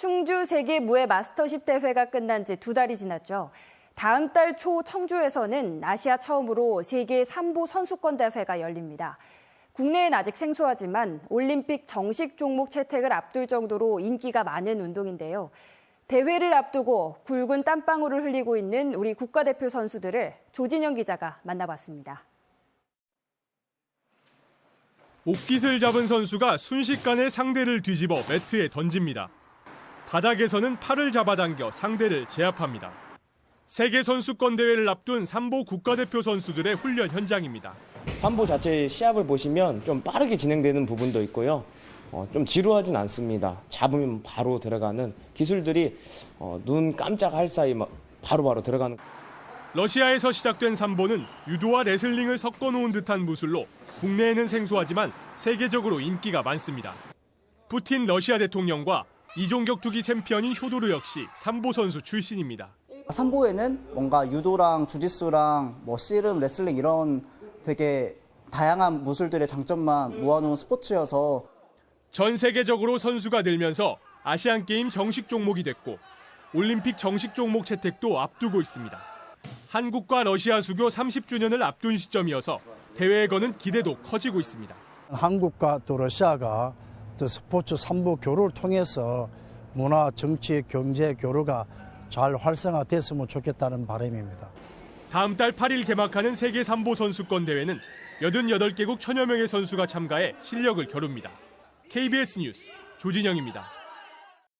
충주 세계 무예 마스터십 대회가 끝난 지 두 달이 지났죠. 다음 달 초 청주에서는 아시아 처음으로 세계 삼보 선수권 대회가 열립니다. 국내엔 아직 생소하지만 올림픽 정식 종목 채택을 앞둘 정도로 인기가 많은 운동인데요. 대회를 앞두고 굵은 땀방울을 흘리고 있는 우리 국가대표 선수들을 조진영 기자가 만나봤습니다. 옷깃을 잡은 선수가 순식간에 상대를 뒤집어 매트에 던집니다. 바닥에서는 팔을 잡아당겨 상대를 제압합니다. 세계 선수권 대회를 앞둔 삼보 국가대표 선수들의 훈련 현장입니다. 삼보 자체 시합을 보시면 좀 빠르게 진행되는 부분도 있고요. 어, 좀 지루하진 않습니다. 잡으면 바로 들어가는 기술들이 어, 눈 깜짝할 사이 막 바로 바로 들어가는. 러시아에서 시작된 삼보는 유도와 레슬링을 섞어 놓은 듯한 무술로 국내에는 생소하지만 세계적으로 인기가 많습니다. 푸틴 러시아 대통령과 이종 격 투기 챔피언인 효도르 역시 삼보 선수 출신입니다. 삼보에는 뭔가 유도랑 주짓수랑 뭐 씨름, 레슬링 이런 되게 다양한 무술들의 장점만 모아놓은 스포츠여서 전 세계적으로 선수가 늘면서 아시안 게임 정식 종목이 됐고 올림픽 정식 종목 채택도 앞두고 있습니다. 한국과 러시아 수교 30주년을 앞둔 시점이어서 대회에 거는 기대도 커지고 있습니다. 한국과 또 러시아가 또 스포츠 삼부 교류를 통해서 문화, 정치, 경제 교류가 잘 활성화됐으면 좋겠다는 바람입니다. 다음 달 8일 개막하는 세계 삼보 선수권 대회는 88개국 천여 명의 선수가 참가해 실력을 겨룹니다. KBS 뉴스 조진영입니다.